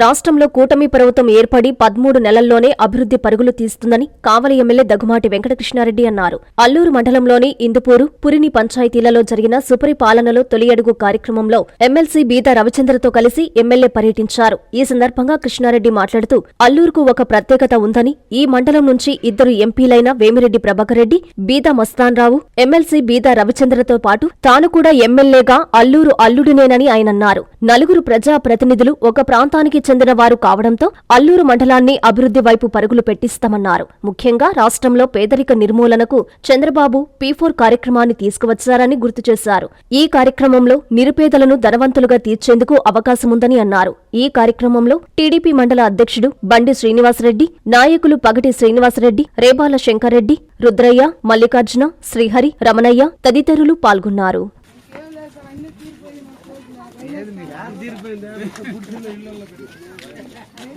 రాష్ట్రంలో కూటమి ప్రభుత్వం ఏర్పడి పదమూడు నెలల్లోనే అభివృద్ధి పరుగులు తీస్తుందని కావలి ఎమ్మెల్యే దగ్గుమాటి వెంకటకృష్ణారెడ్డి అన్నారు. అల్లూరు మండలంలోని ఇందుపూరు పురిని పంచాయతీలలో జరిగిన సుపరిపాలనలో తొలి అడుగు కార్యక్రమంలో ఎమ్మెల్సీ బీదా రవిచంద్రతో కలిసి ఎమ్మెల్యే పర్యటించారు. ఈ సందర్భంగా కృష్ణారెడ్డి మాట్లాడుతూ అల్లూరుకు ఒక ప్రత్యేకత ఉందని ఈ మండలం నుంచి ఇద్దరు ఎంపీలైన వేమిరెడ్డి ప్రభాకర్ రెడ్డి బీదా మస్తాన్ రావు ఎమ్మెల్సీ బీదా రవిచంద్రతో పాటు తాను కూడా ఎమ్మెల్యేగా అల్లూరు అల్లుడినేనని ఆయన అన్నారు. నలుగురు ప్రజా ప్రతినిధులు ఒక ప్రాంతానికి చెందిన వారు కావడంతో అల్లూరు మండలాన్ని అభివృద్ధి వైపు పరుగులు పెట్టిస్తామన్నారు. ముఖ్యంగా రాష్ట్రంలో పేదరిక నిర్మూలనకు చంద్రబాబు పీ ఫోర్ కార్యక్రమాన్ని తీసుకువచ్చారని గుర్తు చేశారు. ఈ కార్యక్రమంలో నిరుపేదలను ధనవంతులుగా తీర్చేందుకు అవకాశముందని అన్నారు. ఈ కార్యక్రమంలో టీడీపీ మండల అధ్యక్షుడు బండి శ్రీనివాసరెడ్డి నాయకులు పగటి శ్రీనివాసరెడ్డి రేబాల శంకర్రెడ్డి రుద్రయ్య మల్లికార్జున శ్రీహరి రమణయ్య తదితరులు పాల్గొన్నారు. ఇప్పుడే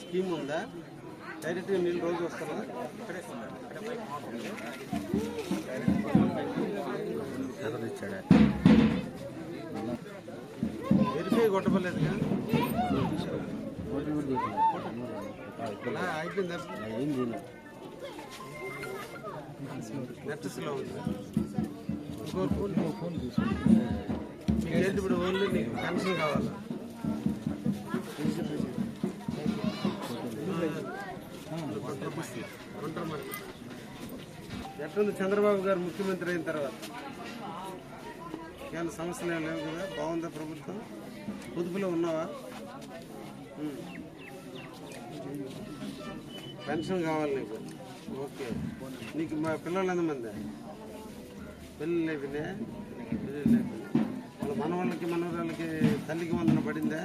స్కీమ్ ఉందా? డైరెక్ట్ నీళ్ళు రోజు వస్తారా? వెరిఫై కొట్టబలేదు అయిపోయిందా? నెట్ స్లో ఉంది. ఇంకో ఫోన్. మీకు ఏంటి ఇప్పుడు ఓన్లీ నీకు కనెక్షన్ కావాలా? ఎట్లుంది చంద్రబాబు గారు ముఖ్యమంత్రి అయిన తర్వాత? ఏమైనా సమస్యలు ఏం లేవు కదా? బాగుందా ప్రభుత్వం? పొదుపులో ఉన్నావా? పెన్షన్ కావాలి నీకు. ఓకే. నీకు మా పిల్లలు ఎంతమంది? పిల్లలు లేపినా? పిల్లలు లేపినా. వాళ్ళ మనవాళ్ళకి మనవరాళ్ళకి తల్లికి వందన పడిందా?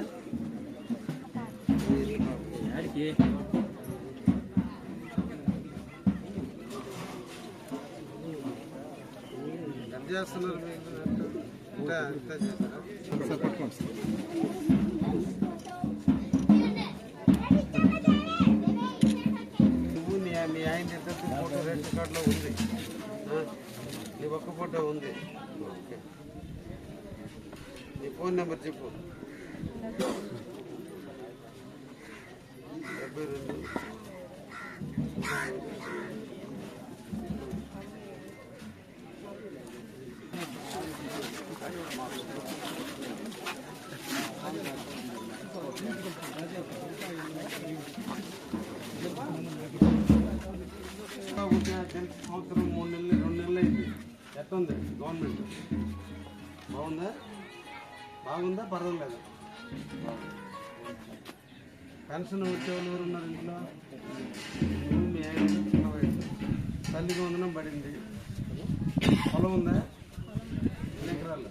మీ ఆయన ఇద్దరు ఫోటో రేషన్ కార్డులో ఉంది ఆ? నీ ఒక్క ఫోటో ఉంది ఓకే నీ ఫోన్ నెంబర్ చెప్పు డెబ్బై రెండు సంవత్సరం మూడు నెలలు రెండు నెలలు అయింది ఎట్టుంది గవర్నమెంట్ బాగుందా బాగుందా పర్వాలేదు పెన్షన్ వచ్చేవాళ్ళు ఎవరు ఉన్నారు ఇంట్లో? నువ్వు మీ ఆయన చిన్న వయసు తల్లికి వందనం పడింది. పొలం ఉందా? ఎకరాలు?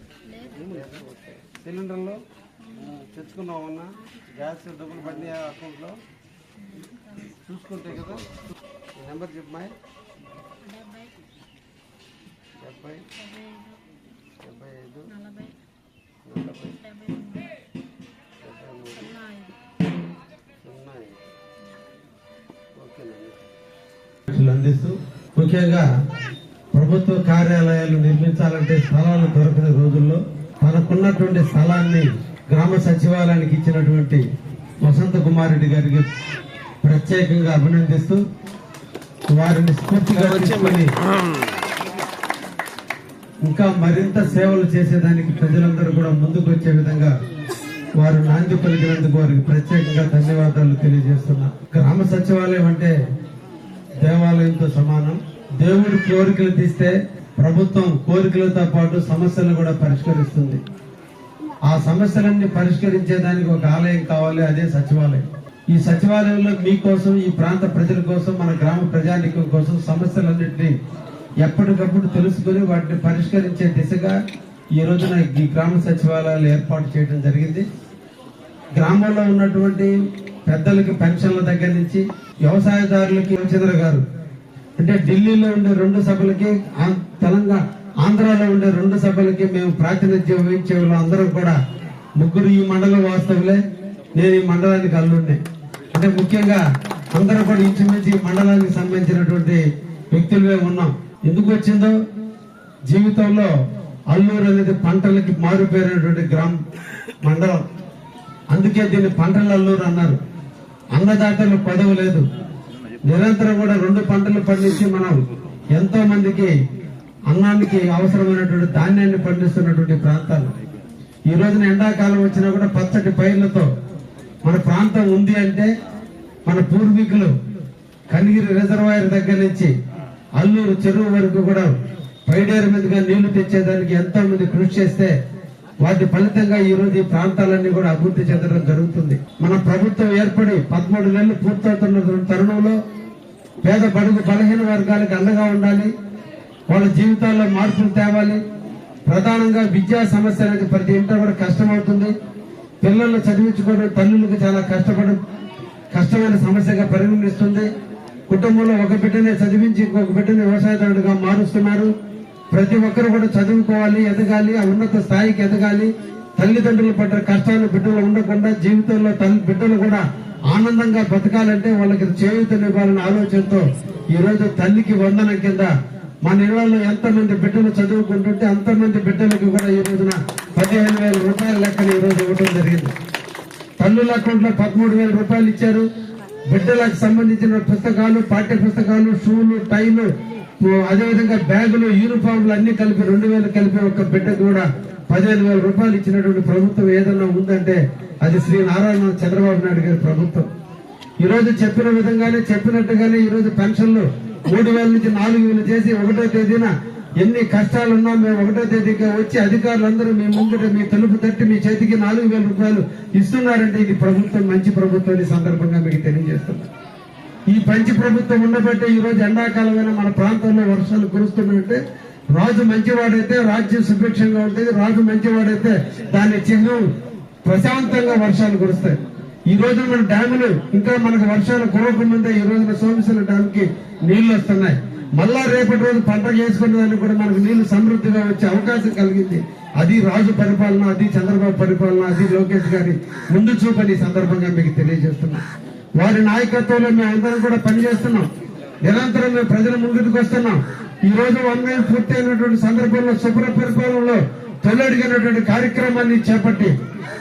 సిలిండర్లో? తెచ్చుకున్నామన్నా గ్యాస్ డబ్బులు పడినాయా అకౌంట్లో? చూసుకుంటే కదా. ఈ నెంబర్ చెప్పమా డెబ్బై. డెబ్బై ఐదు. నలభై. అందిస్తూ ముఖ్యంగా ప్రభుత్వ కార్యాలయాలు నిర్మించాలంటే స్థలాలు దొరకని రోజుల్లో తనకున్నటువంటి స్థలాన్ని గ్రామ సచివాలయానికి ఇచ్చినటువంటి వసంత కుమార్ రెడ్డి గారికి ప్రత్యేకంగా అభినందిస్తూ వారిని స్ఫూర్తిగా తీసుకొని ఇంకా మరింత సేవలు చేసేదానికి ప్రజలందరూ కూడా ముందుకు వచ్చే విధంగా వారు నాంది పలికినందుకు వారికి ప్రత్యేకంగా ధన్యవాదాలు తెలియజేస్తున్నా. గ్రామ సచివాలయం అంటే దేవాలయంతో సమానం. దేవుడు కోరికలు తీస్తే ప్రభుత్వం కోరికలతో పాటు సమస్యలు కూడా పరిష్కరిస్తుంది. ఆ సమస్యలన్నీ పరిష్కరించేదానికి ఒక ఆలయం కావాలి అదే సచివాలయం. ఈ సచివాలయంలో మీకోసం ఈ ప్రాంత ప్రజల కోసం మన గ్రామ ప్రజానికం కోసం సమస్యలన్నింటినీ ఎప్పటికప్పుడు తెలుసుకుని వాటిని పరిష్కరించే దిశగా ఈ రోజున ఈ గ్రామ సచివాలయాలు ఏర్పాటు చేయడం జరిగింది. గ్రామంలో ఉన్నటువంటి పెద్దలకి పెన్షన్ల దగ్గర నుంచి వ్యవసాయదారులకి చంద్ర గారు. అంటే ఢిల్లీలో ఉండే రెండు సభలకి తెలంగాణ ఆంధ్రాలో ఉండే రెండు సభలకి మేము ప్రాతినిధ్యం వహించే వాళ్ళు అందరం కూడా ముగ్గురు ఈ మండల వాస్తవులే. నేను ఈ మండలానికి అల్లుండే అంటే ముఖ్యంగా అందరూ కూడా ఇంచుమించి ఈ మండలానికి సంబంధించినటువంటి వ్యక్తులే ఉన్నాం. ఎందుకు వచ్చిందో జీవితంలో అల్లూరు అనేది పంటలకి మారిపోయినటువంటి గ్రామం మండలం. అందుకే దీన్ని పంటల అల్లూరు అన్నారు. అన్నదాతలు పదవి లేదు. నిరంతరం కూడా రెండు పంటలు పండించి మనం ఎంతో మందికి అన్నానికి అవసరమైనటువంటి ధాన్యాన్ని పండిస్తున్నటువంటి ప్రాంతాలు. ఈ రోజున ఎండాకాలం వచ్చినా కూడా పచ్చటి పైర్లతో మన ప్రాంతం ఉంది అంటే మన పూర్వీకులు కనిగిరి రిజర్వాయర్ దగ్గర నుంచి అల్లూరు చెరువు వరకు కూడా పైడేరు మీదుగా నీళ్ళు తెచ్చేదానికి ఎంతో మంది కృషి చేస్తే వాటి ఫలితంగా ఈ రోజు ఈ ప్రాంతాలన్నీ కూడా అభివృద్ధి చెందడం జరుగుతుంది. మన ప్రభుత్వం ఏర్పడి పదమూడు నెలలు పూర్తవుతున్న తరుణంలో పేద బడుగు బలహీన వర్గాలకు అండగా ఉండాలి. వాళ్ళ జీవితాల్లో మార్పులు తేవాలి. ప్రధానంగా విద్యా సమస్య అనేది ప్రతి ఇంట్లో కూడా కష్టమవుతుంది. పిల్లల్ని చదివించుకోవడం తల్లులకు చాలా కష్టపడ కష్టమైన సమస్యగా పరిగణిస్తుంది. కుటుంబంలో ఒక బిడ్డనే చదివించి ఇంకొక బిడ్డని వ్యవసాయదారుడుగా మారుస్తున్నారు. ప్రతి ఒక్కరు కూడా చదువుకోవాలి ఎదగాలి ఆ ఉన్నత స్థాయికి ఎదగాలి. తల్లిదండ్రులు పడ్డ కష్టాలు బిడ్డలు ఉండకుండా జీవితంలో తల్లి బిడ్డలు కూడా ఆనందంగా బతకాలంటే వాళ్ళకి చేయూతనివ్వాలనే ఆలోచనతో ఈ రోజు తల్లికి వందనం కింద మన ఇళ్ళలో ఎంతమంది బిడ్డలు చదువుకుంటుంటే అంతమంది బిడ్డలకు కూడా ఈ రోజున పదిహేను వేల రూపాయల లెక్కన ఈ రోజు ఇవ్వడం జరిగింది. తల్లుల అకౌంట్లో పదమూడు వేల రూపాయలు ఇచ్చారు. బిడ్డలకు సంబంధించిన పుస్తకాలు పాఠ్య పుస్తకాలు షూలు టైలు అదేవిధంగా బ్యాగులు యూనిఫామ్లు అన్ని కలిపి రెండు వేలు కలిపి ఒక బిడ్డకు కూడా పదిహేను వేల రూపాయలు ఇచ్చినటువంటి ప్రభుత్వం ఏదన్నా ఉందంటే అది శ్రీ నారాయణ చంద్రబాబు నాయుడు గారి ప్రభుత్వం. ఈ రోజు చెప్పిన విధంగానే చెప్పినట్టుగానే ఈ రోజు పెన్షన్లు మూడు వేల నుంచి నాలుగు వేలు చేసి ఒకటో తేదీన ఎన్ని కష్టాలున్నా మేము ఒకటో తేదీకి వచ్చి అధికారులందరూ మీ ముందుట మీ తలుపు తట్టి మీ చేతికి నాలుగు వేల రూపాయలు ఇస్తున్నారంటే ఇది ప్రభుత్వం మంచి ప్రభుత్వం ఈ సందర్భంగా మీకు తెలియజేస్తున్నాం. ఈ పంచి ప్రభుత్వం ఉండబట్టే ఈ రోజు ఎండాకాలమైన మన ప్రాంతంలో వర్షాలు కురుస్తున్నాయంటే రాజు మంచివాడైతే రాజ్యం సుభిక్షంగా ఉంటుంది రాజు మంచివాడైతే దాని చిహ్నం ప్రశాంతంగా వర్షాలు కురుస్తాయి. ఈ రోజు మన డ్యాములు ఇంకా మనకు వర్షాలు కురవకముందే ఈ రోజున సోమశిల డ్యామ్కి నీళ్ళు వస్తున్నాయి. మళ్ళా రేపటి రోజు పంట చేసుకునే దానికి కూడా మనకు నీళ్ళు సమృద్ధిగా వచ్చే అవకాశం కలిగింది. అది రాజు పరిపాలన అది చంద్రబాబు పరిపాలన అది లోకేష్ గారి ముందు చూపని ఈ సందర్భంగా మీకు తెలియజేస్తున్నాను వారి నాయకత్వంలో మేము అందరం కూడా పనిచేస్తున్నాం. నిరంతరం మేము ప్రజల ముందుకు వస్తున్నాం. ఈ రోజు వన్ నైన్ పూర్తి అయినటువంటి సందర్భంలో శుభ్ర పరిపాలనలో తొలడిగినటువంటి కార్యక్రమాన్ని చేపట్టి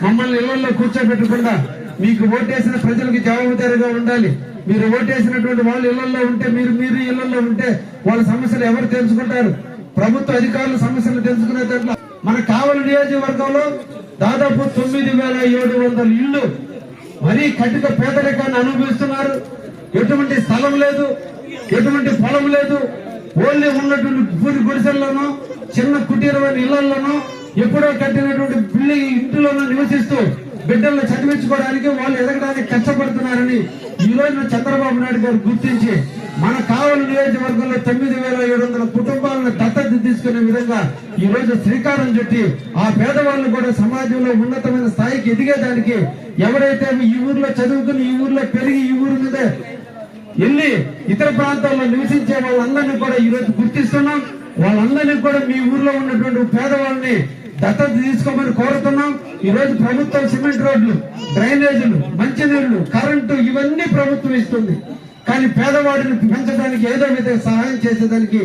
మమ్మల్ని ఇళ్ళలో కూర్చోబెట్టకుండా మీకు ఓటేసిన ప్రజలకు జవాబుదారీగా ఉండాలి. మీరు ఓటేసినటువంటి వాళ్ళు ఇళ్ళలో ఉంటే మీరు మీరు ఇళ్ళలో ఉంటే వాళ్ళ సమస్యలు ఎవరు తెలుసుకుంటారు? ప్రభుత్వ అధికారుల సమస్యలు తెలుసుకునే దాంట్లో మన కావలి నియోజకవర్గంలో దాదాపు తొమ్మిది వేల ఏడు వందల ఇళ్ళు మరీ కటిక పేదరికాన్ని అనుభవిస్తున్నారు. ఎటువంటి స్థలం లేదు. ఎటువంటి పొలం లేదు. ఓన్లీ ఉన్నటువంటి పూరి గుడిసెల్లోనూ చిన్న కుటీరమైన ఇళ్ళలోనూ ఎప్పుడో కట్టినటువంటి బిల్డింగ్ ఇంటిలోనూ నివసిస్తూ బిడ్డలను చదివించుకోవడానికి వాళ్ళు ఎదగడానికి కష్టపడుతున్నారని ఈరోజు చంద్రబాబు నాయుడు గారు గుర్తించి మన కావలి నియోజకవర్గంలో తొమ్మిది వేల ఏడు వందల కుటుంబాలను దత్తత తీసుకునే విధంగా ఈ రోజు శ్రీకారం చుట్టి ఆ పేదవాళ్ళు కూడా సమాజంలో ఉన్నతమైన స్థాయికి ఎదిగేదానికి ఎవరైతే ఈ ఊర్లో చదువుకుని ఈ ఊర్లో పెరిగి ఈ ఊరి మీద వెళ్ళి ఇతర ప్రాంతాల్లో నివసించే వాళ్ళందరినీ కూడా ఈ రోజు గుర్తిస్తున్నాం. వాళ్ళందరినీ కూడా మీ ఊర్లో ఉన్నటువంటి పేదవాళ్ళని దత్తత తీసుకోమని కోరుతున్నాం. ఈ రోజు ప్రభుత్వం సిమెంట్ రోడ్లు డ్రైనేజీలు మంచినీళ్ళు కరెంటు ఇవన్నీ ప్రభుత్వం ఇస్తుంది. కానీ పేదవాడిని పెంచడానికి ఏదో విధంగా సహాయం చేసేదానికి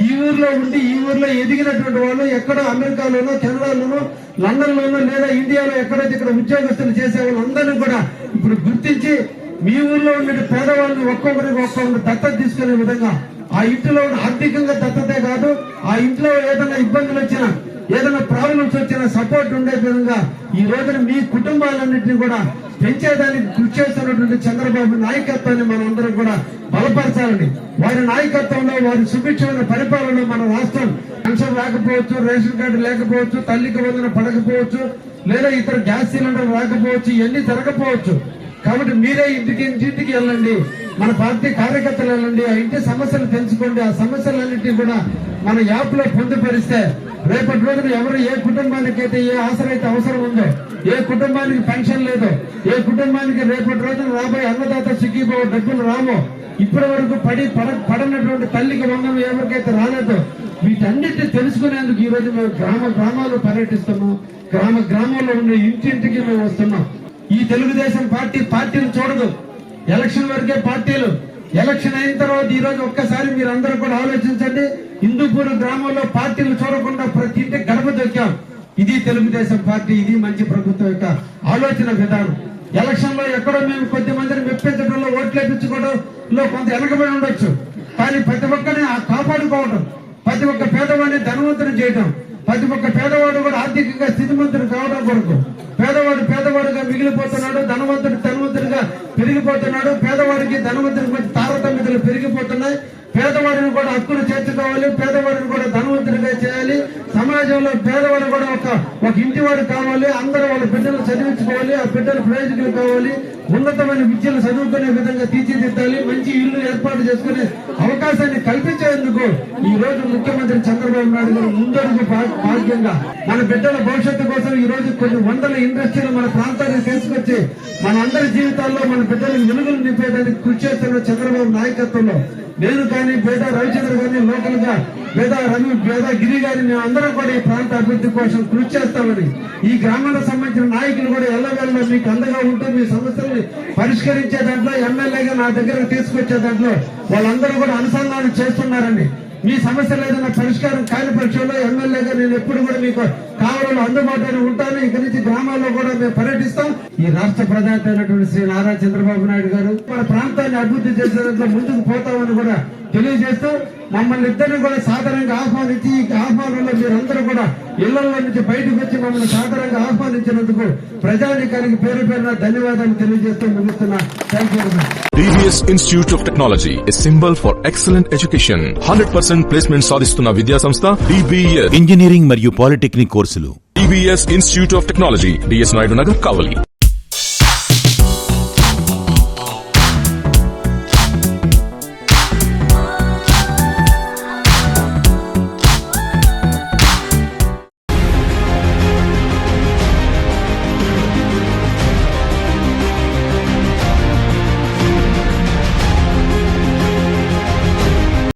ఈ ఊర్లో ఉండి ఈ ఊర్లో ఎదిగినటువంటి వాళ్ళు ఎక్కడో అమెరికాలోనో కెనడాలోనో లండన్ లోనో లేదా ఇండియాలో ఎక్కడైతే ఇక్కడ ఉద్యోగస్తులు చేసే వాళ్ళందరినీ కూడా ఇప్పుడు గుర్తించి మీ ఊర్లో ఉండే పేదవాళ్ళని ఒక్కొక్కరికి ఒక్కొక్కరు దత్తత తీసుకునే విధంగా ఆ ఇంటిలో ఉన్న ఆర్థికంగా దత్తతే కాదు ఆ ఇంట్లో ఏదైనా ఇబ్బందులు వచ్చినా ఏదైనా ప్రాబ్లమ్స్ వచ్చినా సపోర్ట్ ఉండే విధంగా ఈ రోజున మీ కుటుంబాలన్నింటినీ కూడా పెంచేదానికి కృషి చేస్తున్నటువంటి చంద్రబాబు నాయకత్వాన్ని మనం అందరం కూడా బలపరచాలని. వారి నాయకత్వంలో వారి సుభిక్షమైన పరిపాలన మన రాష్ట్రం పెన్షన్ రాకపోవచ్చు రేషన్ కార్డు లేకపోవచ్చు తల్లికి వందన పడకపోవచ్చు లేదా ఇతర గ్యాస్ సిలిండర్ రాకపోవచ్చు ఇవన్నీ జరగకపోవచ్చు. కాబట్టి మీరే ఇంటికి ఇంటికి వెళ్ళండి. మన పార్టీ కార్యకర్తలు వెళ్ళండి ఆ ఇంటి సమస్యలు తెలుసుకోండి. ఆ సమస్యలన్నింటినీ కూడా మన యాప్లో పొందుపరిస్తే రేపటి రోజున ఎవరు ఏ కుటుంబానికి అయితే ఏ ఆసరా అయితే అవసరం ఉందో ఏ కుటుంబానికి పెన్షన్ లేదో ఏ కుటుంబానికి రేపటి రోజున రాబోయే అన్నదాత సిగ్గిపో డబ్బులు రామో ఇప్పటి వరకు పడి పడ పడనటువంటి తల్లికి వందం ఎవరికైతే రాలేదో వీటన్నిటిని తెలుసుకునేందుకు ఈ రోజు మేము గ్రామ గ్రామాలు పర్యటిస్తున్నాం. గ్రామ గ్రామాల్లో ఉన్న ఇంటింటికి మేము వస్తున్నాం. ఈ తెలుగుదేశం పార్టీ పార్టీలు చూడదు. ఎలక్షన్ వరకే పార్టీలు. ఎలక్షన్ అయిన తర్వాత ఈ రోజు ఒక్కసారి మీరు అందరూ కూడా ఆలోచించండి. హిందూపూర్ గ్రామంలో పార్టీలు చూడకుండా ప్రతి ఇంటి గడప దొక్కాం. ఇది తెలుగుదేశం పార్టీ ఇది మంచి ప్రభుత్వం యొక్క ఆలోచన విధానం. ఎలక్షన్లో ఎక్కడో మేము కొద్ది మందిని మెప్పించడంలో ఓట్లేపించుకోవడం కొంత వెనకబడి ఉండొచ్చు. కానీ ప్రతి ఒక్కరిని కాపాడుకోవడం ప్రతి ఒక్క పేదవాడిని ధనవంతుని చేయడం ప్రతి ఒక్క పేదవాడు కూడా ఆర్థికంగా స్థితిమంతుడు కావడం కొరకు పేదవాడు పేదవాడుగా మిగిలిపోతున్నాడు ధనవంతుడు ధనవంతుడిగా పెరిగిపోతున్నాడు పేదవాడికి ధనవంతుడికి మధ్య తారతమ్యతలు పెరిగిపోతున్నాయి. పేదవాడిని కూడా హక్కులు చేర్చుకోవాలి పేదవాడిని కూడా ధనవంతుడిగా చేయాలి. సమాజంలో పేదవాడు కూడా ఒక ఒక ఇంటివాడు కావాలి అందరూ వాళ్ళ బిడ్డలు చదివించుకోవాలి ఆ బిడ్డలు ప్రయోజకులు కావాలి. ఉన్నతమైన విద్యను చదువుకునే విధంగా తీర్చిదిద్దాలి మంచి ఇల్లు ఏర్పాటు చేసుకునే అవకాశాన్ని కల్పించేందుకు ఈ రోజు ముఖ్యమంత్రి చంద్రబాబు నాయుడు గారు ముందడుగు భాగ్యంగా మన బిడ్డల భవిష్యత్తు కోసం ఈ రోజు కొన్ని వందల ఇండస్ట్రీలు మన ప్రాంతానికి తీసుకొచ్చి మన అందరి జీవితాల్లో మన బిడ్డలకు వెలుగులు నింపేదానికి కృషి చేస్తున్న చంద్రబాబు నాయకత్వంలో నేను కానీ పేద రవిచంద్ర గారిని లోకల్గా పేద రవి పేద గిరి గారిని మేము అందరం కూడా ఈ ప్రాంత అభివృద్ధి కోసం కృషి చేస్తామని ఈ గ్రామానికి సంబంధించిన నాయకులు కూడా ఎల్లవేళ మీకు అండగా ఉంటూ మీ సమస్యల్ని పరిష్కరించే దాంట్లో ఎమ్మెల్యేగా నా దగ్గరకు తీసుకొచ్చే దాంట్లో వాళ్ళందరూ కూడా అనుసంధానం చేస్తున్నారని మీ సమస్యలు ఏదైనా పరిష్కారం కాని పక్షంలో ఎమ్మెల్యేగా నేను ఎప్పుడు కూడా మీకు కావాలని అందుబాటులో ఉంటాను ఇక నుంచి గ్రామాల్లో కూడా మేము పర్యటిస్తాం ఈ రాష్ట్ర ప్రధాని అయినటువంటి శ్రీ నారా చంద్రబాబు నాయుడు గారు మన ప్రాంతాన్ని అభివృద్ధి చేసే దాంట్లో ముందుకు పోతామని కూడా తెలియజేస్తూ మమ్మల్ని ఇద్దరిని కూడా సాధారణంగా ఆహ్వానించి ఈ ఆహ్వానంలో మీరందరూ కూడా ఇళ్ళలో నుంచి బయటకు వచ్చి మమ్మల్ని సాధారణంగా ఆహ్వానించినందుకు ప్రజానికానికి పేరు పేరున ధన్యవాదాలు తెలియజేస్తూ ముగిస్తున్నా thank you DVS Institute of Technology, a symbol for excellent education. 100% placement సాధిస్తున్న విద్యా సంస్థ DBS. ఇంజనీరింగ్ మరియు పాలిటెక్నిక్ కోర్సులు TVS institute of technology DS Naidu Nagar Kavali